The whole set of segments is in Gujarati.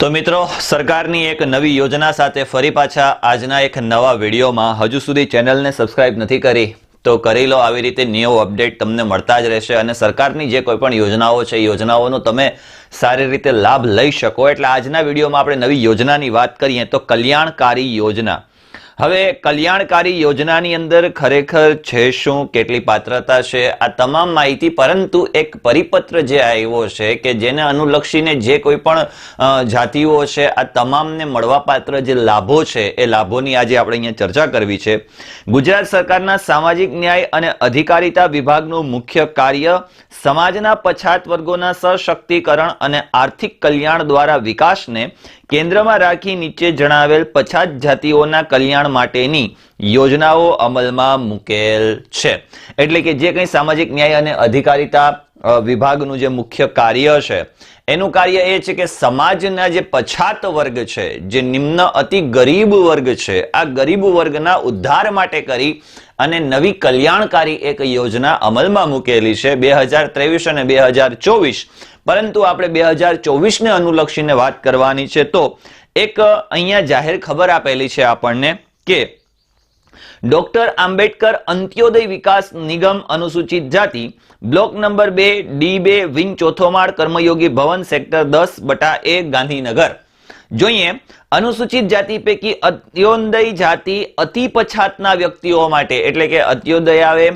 તો મિત્રો, સરકારની એક નવી યોજના સાથે ફરી પાછા આજના એક નવા વિડીયોમાં હજુ સુધી ચેનલને સબસ્ક્રાઇબ નથી કરી, તો કરી લો. આવી રીતે ન્યૂ અપડેટ તમને મળતા જ રહેશે અને સરકારની જે કોઈ પણ યોજનાઓ છે યોજનાઓનો તમે સારી રીતે લાભ લઈ શકો. એટલે આજના વિડીયોમાં આપણે નવી યોજનાની વાત કરીએ તો કલ્યાણકારી યોજના. હવે કલ્યાણકારી યોજનાની અંદર ખરેખર છે શું? કેટલી પાત્રતા છે? આ તમામ માહિતી, પરંતુ એક પરિપત્ર જે આવ્યો છે કે જેને અનુલક્ષીને જે કોઈ પણ જાતિઓ છે, આ તમામને મળવાપાત્ર જે લાભો છે, એ લાભોની આજે આપણે અહીંયા ચર્ચા કરવી છે. ગુજરાત સરકારના સામાજિક ન્યાય અને અધિકારિતા વિભાગનું મુખ્ય કાર્ય સમાજના પછાત વર્ગોના સશક્તિકરણ અને આર્થિક કલ્યાણ દ્વારા વિકાસને કેન્દ્રમાં રાખી નીચે જણાવેલ પછાત જાતિઓના કલ્યાણ માટેની યોજનાઓ અમલમાં મૂકેલ છે. એટલે કે જે કંઈ સામાજિક ન્યાય અને અધિકારિતા વિભાગનું જે મુખ્ય કાર્ય છે, એનું કાર્ય એ છે કે સમાજના જે પછાત વર્ગ છે, જે નિમ્ન અતિ ગરીબ વર્ગ છે, આ ગરીબ વર્ગના ઉદ્ધાર માટે કરી અને નવી કલ્યાણકારી એક યોજના અમલમાં મૂકેલી છે બે હજાર ત્રેવીસ અને બે હજાર ચોવીસ. પરંતુ આપણે બે હજાર ચોવીસને અનુલક્ષીને વાત કરવાની છે તો એક અહીંયા જાહેર ખબર આપેલી છે આપણને. કે ડોક્ટર આંબેડકર અંત્યોદય વિકાસ નિગમ અનુસૂચિત જાતિ, બ્લોક નંબર બે, ડી બે વિંગ ચોથો માળ કર્મયોગી ભવન, સેક્ટર દસ, બટા એ, ગાંધીનગર. જોઈએ, અનુસૂચિત જાતિ પૈકી અત્યોદય જાતિ અતિ પછાતના વ્યક્તિઓ માટે, એટલે કે અત્યોદય આવે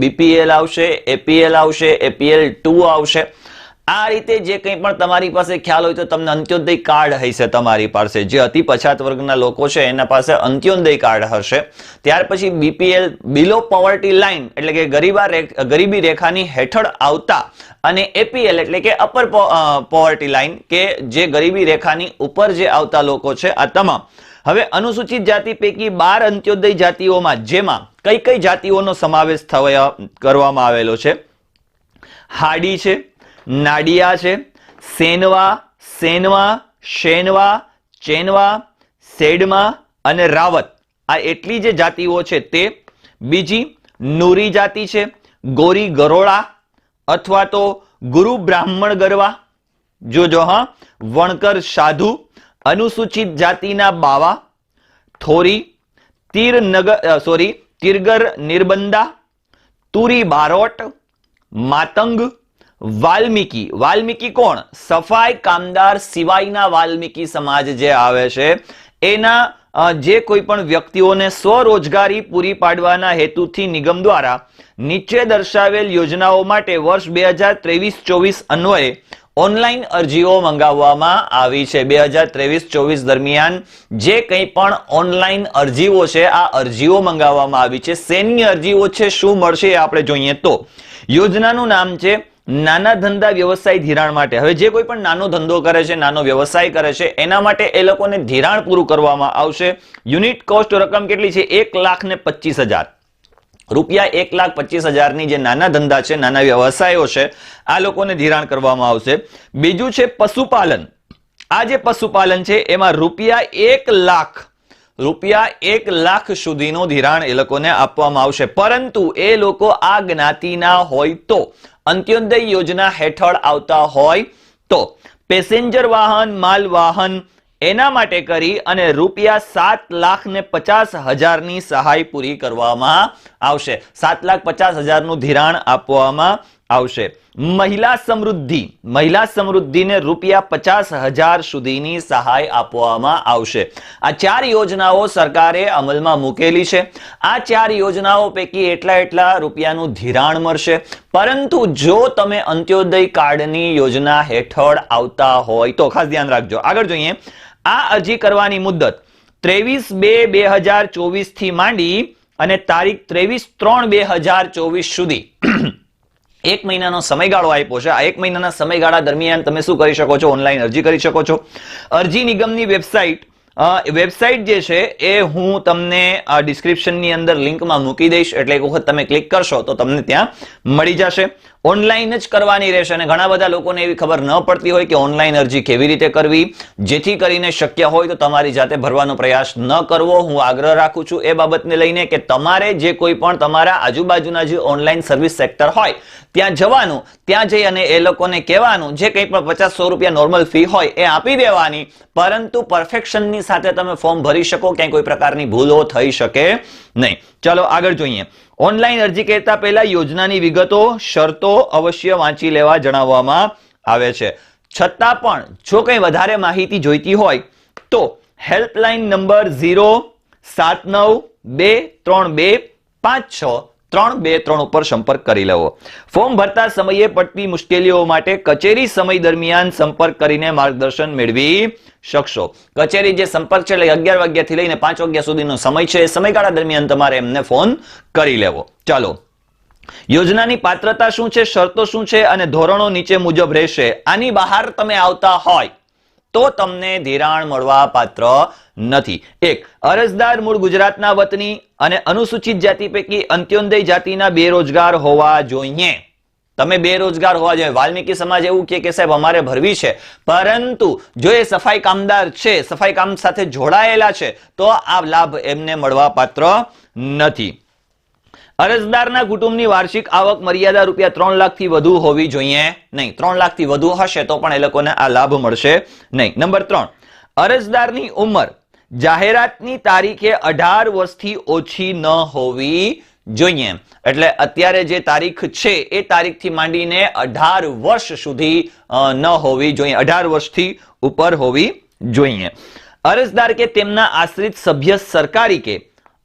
બીપીએલ આવશે, એપીએલ આવશે, એપીએલ ટુ આવશે. આ રીતે જે કંઈ પણ તમારી પાસે ખ્યાલ હોય તો તમને અંત્યોદય કાર્ડ હશે તમારી પાસે. જે અતિ પછાત વર્ગના લોકો છે, એના પાસે અંત્યોદય કાર્ડ હશે. ત્યાર પછી બીપીએલ બિલો પોવર્ટી લાઇન એટલે કે ગરીબા ગરીબી રેખાની હેઠળ આવતા અને એપીએલ એટલે કે અપર પોવર્ટી લાઇન કે જે ગરીબી રેખાની ઉપર જે આવતા લોકો છે, આ તમામ. હવે અનુસૂચિત જાતિ પૈકી બાર અંત્યોદય જાતિઓમાં, જેમાં કઈ કઈ જાતિઓનો સમાવેશ થવા, કરવામાં આવેલો છે? હાડી છે નાડિયા છે. સેનવા સેનવા, શેનવા, ચેનવા, સેડમા અને રાવત. આ એટલી જે જાતિઓ છે તે. બીજી નુરી જાતિ છે, ગોરી ગરોળા અથવા તો ગુરુ બ્રાહ્મણ ગરવા. જોજો હા, વણકર સાધુ, અનુસૂચિત જાતિના બાવા, થોરી, તીર નગર સોરી, તિરગર નિર્બંદા તુરી બારોટ, માતંગ વાલ્મીકી. વાલ્મીકી કોણ? સફાઈ કામદાર સિવાયના વાલ્મીકી સમાજ જે આવે છે, એના જે કોઈ પણ વ્યક્તિઓને સ્વરોજગારી પૂરી પાડવાના હેતુથી નિગમ દ્વારા નીચે દર્શાવેલ યોજનાઓ માટે વર્ષ બે હજાર ત્રેવીસ ચોવીસ અન્વયે ઓનલાઈન અરજીઓ મંગાવવામાં આવી છે. બે હજાર ત્રેવીસ ચોવીસ દરમિયાન જે કંઈ પણ ઓનલાઈન અરજીઓ છે, આ અરજીઓ મંગાવવામાં આવી છે. શેની અરજીઓ છે, શું મળશે આપણે જોઈએ તો, યોજનાનું નામ છે નાના ધંધા વ્યવસાય ધિરાણ માટે. હવે જે કોઈ પણ નાનો ધંધો કરે છે, નાનો વ્યવસાય કરે છે, એના માટે એ લોકોને ધિરાણ પૂરું કરવામાં આવશે. યુનિટ કોસ્ટ રકમ કેટલી છે? એક લાખ ને પચીસ હજાર. રૂપિયા એક લાખ પચીસ હજારની જે નાના ધંધા છે, નાના વ્યવસાયો છે, આ લોકોને ધિરાણ કરવામાં આવશે. બીજું છે પશુપાલન. આ જે પશુપાલન છે, એમાં રૂપિયા એક લાખ, રૂપિયા એક લાખ સુધીનું ધિરાણ એ લોકોને આપવામાં આવશે. પરંતુ એ લોકો આ જ્ઞાતિના હોય તો અંત્યોદય યોજના હેઠળ આવતા હોય તો પેસેન્જર વાહન, માલ વાહન એના માટે કરી અને રૂપિયા સાત લાખ ને પચાસ હજારની સહાય પૂરી કરવામાં આવશે. સાત લાખ પચાસ હજારનું ધિરાણ આપવામાં આવશે. મહિલા સમૃદ્ધિ. મહિલા સમૃદ્ધિને રૂપિયા પચાસ હજાર સુધીની સહાય આપવામાં આવશે. આ ચાર યોજનાઓ સરકારે અમલમાં મૂકેલી છે. આ ચાર યોજનાઓ પૈકી એટલા એટલા રૂપિયાનું ધિરાણ મળશે. પરંતુ જો તમે અંત્યોદય કાર્ડની યોજના હેઠળ આવતા હોય તો ખાસ ધ્યાન રાખજો. આગળ જોઈએ. આ અરજી કરવાની મુદત ત્રેવીસ બે બે હજાર ચોવીસથી માંડી અને તારીખ ત્રેવીસ ત્રણ બે હજાર ચોવીસ સુધી એક મહિનાનો સમયગાળો આપ્યો છે. આ એક મહિનાના સમયગાળા દરમિયાન તમે શું કરી શકો છો? ઓનલાઈન અરજી કરી શકો છો. અરજી નિગમની વેબસાઇટ વેબસાઇટ જે છે એ હું તમને ડિસ્ક્રિપ્શનની અંદર લિંકમાં મૂકી દઈશ. એટલે એક વખત તમે ક્લિક કરશો તો તમને ત્યાં મળી જશે. ઓનલાઈન જ કરવાની રહેશે અને ઘણા બધા લોકોને એવી ખબર ન પડતી હોય કે ઓનલાઈન અરજી કેવી રીતે કરવી, જેથી કરીને શક્ય હોય તો તમારી જાતે ભરવાનો પ્રયાસ ન કરવો. હું આગ્રહ રાખું છું એ બાબતને લઈને કે તમારે જે કોઈ પણ તમારા આજુબાજુના જે ઓનલાઈન સર્વિસ સેક્ટર હોય, ત્યાં જવાનું, ત્યાં જઈ અને એ લોકોને કહેવાનું, જે કંઈ પણ પચાસ સો રૂપિયા નોર્મલ ફી હોય એ આપી દેવાની. પરંતુ પરફેક્શનની સાથે તમે ફોર્મ ભરી શકો, ક્યાંય કોઈ પ્રકારની ભૂલો થઈ શકે. નહીં. ચાલો આગળ જોઈએ. ઓનલાઈન અરજી કરતા પહેલા યોજનાની વિગતો, શરતો અવશ્ય વાંચી લેવા જણાવવામાં આવે છે. છતાં પણ જો કંઈ વધારે માહિતી જોઈતી હોય, તો હેલ્પલાઇન નંબર ઝીરો સાત નવ બે ત્રણ બે પાંચ છ ત્રણ બે ત્રણ ઉપર સંપર્ક કરી લેવો. ફોર્મ ભરતા સમયે પડતી મુશ્કેલીઓ માટે કચેરી સમય દરમિયાન સંપર્ક કરીને માર્ગદર્શન મેળવી શકશો. કચેરી જે સંપર્ક છે, એટલે અગિયાર વાગ્યાથી લઈને પાંચ વાગ્યા સુધીનો સમય છે, એ સમયગાળા દરમિયાન તમારે એમને ફોન કરી લેવો. ચાલો. યોજનાની પાત્રતા શું છે, શરતો શું છે અને ધોરણો નીચે મુજબ રહેશે. આની બહાર તમે આવતા હોય તો તમને ધિરાણ મળવા પાત્ર નથી. એક, અરજદાર મૂળ ગુજરાતના વતની અને અનુસૂચિત જાતિ પૈકી અંત્યોદય જાતિના બેરોજગાર હોવા જોઈએ. તમે બેરોજગાર હોવા જોઈએ. વાલ્મીકી સમાજ એવું કે કે, સાહેબ, અમારે ભરવી છે. પરંતુ જો એ સફાઈ કામદાર છે, સફાઈ કામ સાથે જોડાયેલા છે, તો આ લાભ એમને મળવા પાત્ર નથી. અરજદારના કુટુંબની વાર્ષિક આવક મર્યાદા રૂપિયા ત્રણ લાખથી વધુ હોવી જોઈએ નહીં. ત્રણ લાખથી વધુ હશે તો પણ એ લોકોને આ લાભ મળશે નહીં. નંબર ત્રણ, અરજદારની ઉંમર જાહેરાતની તારીખે અઢાર વર્ષથી ઓછી ન હોવી જોઈએ. એટલે અત્યારે જે તારીખ છે એ તારીખથી માંડીને અઢાર વર્ષ સુધી ન હોવી જોઈએ. અઢાર વર્ષથી ઉપર હોવી જોઈએ. અરજદાર કે તેમના આશ્રિત સભ્ય સરકારી કે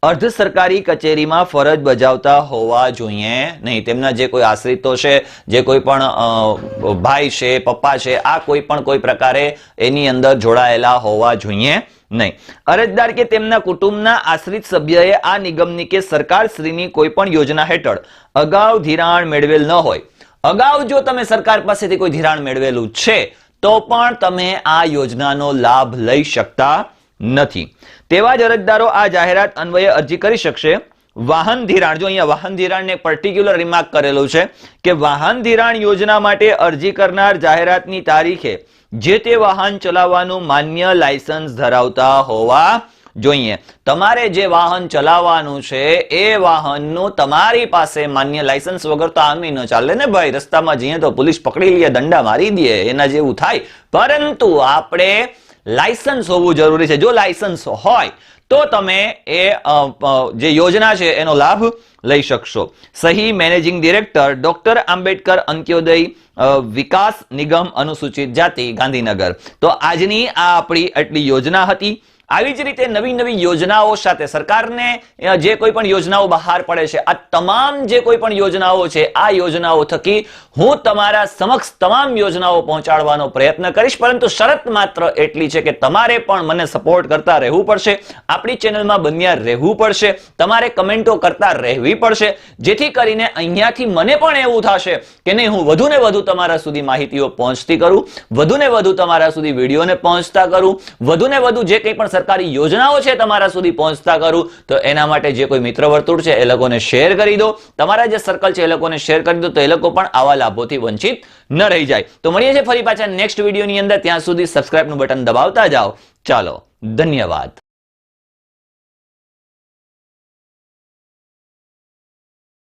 અર્ધ સરકારી કચેરીમાં ફરજ બજાવતા હોવા જોઈએ. નહીં, તેમના જે કોઈ આશ્રિતો છે, જે કોઈ પણ ભાઈ છે, પપ્પા છે, આ કોઈ પણ કોઈ પ્રકારે એની અંદર જોડાયેલા હોવા જોઈએ નહીં. અરજદાર કે તેમના કુટુંબના આશ્રિત સભ્યએ આ નિગમની કે સરકારશ્રીની કોઈ પણ યોજના હેઠળ અગાઉ ધિરાણ મેળવેલ ન હોય. અગાઉ જો તમે સરકાર પાસેથી કોઈ ધિરાણ મેળવેલું છે, તો પણ તમે આ યોજનાનો લાભ લઈ શકતા નથી. તેવા જ અરજદારો આ જાહેરાત અન્વયે અરજી કરી શકશે. વાહન ધિરાણ, જો અહીંયા વાહન ધિરાણને પર્ટિક્યુલર રિમાર્ક કરેલું છે કે વાહન ધિરાણ યોજના માટે અરજી કરનાર જાહેરાતની તારીખે જે તે વાહન ચલાવવાનું માન્ય લાયસન્સ ધરાવતા હોવા જોઈએ. તમારે જે વાહન ચલાવવાનું છે, એ વાહનનું તમારી પાસે માન્ય લાયસન્સ વગર તો આમ ન ચાલે ને ભાઈ? રસ્તામાં જઈએ તો પોલીસ પકડી લઈએ દંડા મારી દે, એના જેવું થાય. પરંતુ આપણે લાયસન્સ હોવું જરૂરી છે. જો લાયસન્સ હોય, તો તમે એ જે યોજના છે, એનો લાભ લઈ શકશો. સહી મેનેજિંગ ડિરેક્ટર ડોક્ટર આંબેડકર અંત્યોદય વિકાસ નિગમ અનુસૂચિત જાતિ ગાંધીનગર. તો આજની આ આપણી આટલી યોજના હતી. આવી જ રીતે નવી નવી યોજનાઓ સાથે સરકારને જે કોઈ પણ યોજનાઓ બહાર પડે છે, આ તમામ જે કોઈ પણ યોજનાઓ છે, આ યોજનાઓ થકી હું તમારા સમક્ષ તમામ યોજનાઓ પહોંચાડવાનો પ્રયત્ન કરીશ, પરંતુ શરત માત્ર એટલી છે કે તમારે પણ મને સપોર્ટ કરતા રહેવું પડશે, આપણી ચેનલમાં બન્યા રહેવું પડશે, તમારે કમેન્ટો કરતા રહેવી પડશે, જેથી કરીને અહીંયાથી મને પણ એવું થશે કે નહીં, હું વધુ ને વધુ તમારા સુધી માહિતીઓ પહોંચતી કરું વધુ ને વધુ તમારા સુધી વિડીયોને પહોંચતા કરું વધુ ને વધુ જે કંઈ પણ સરકારી યોજનાઓ છે તમારા સુધી પહોંચતા કરું, તો એના માટે જે કોઈ મિત્ર વર્તુળ છે એ લોકોને શેર કરી દો. તમારા જે સર્કલ છે એ લોકોને શેર કરી દો, તો એ લોકો પણ આવા લાભોથી વંચિત ન રહી જાય. તો મળીએ છીએ ફરી પાછા નેક્સ્ટ વિડીયોની અંદર. ત્યાં સુધી સબસ્ક્રાઇબનું બટન દબાવતા જાઓ. ચાલો, ધન્યવાદ.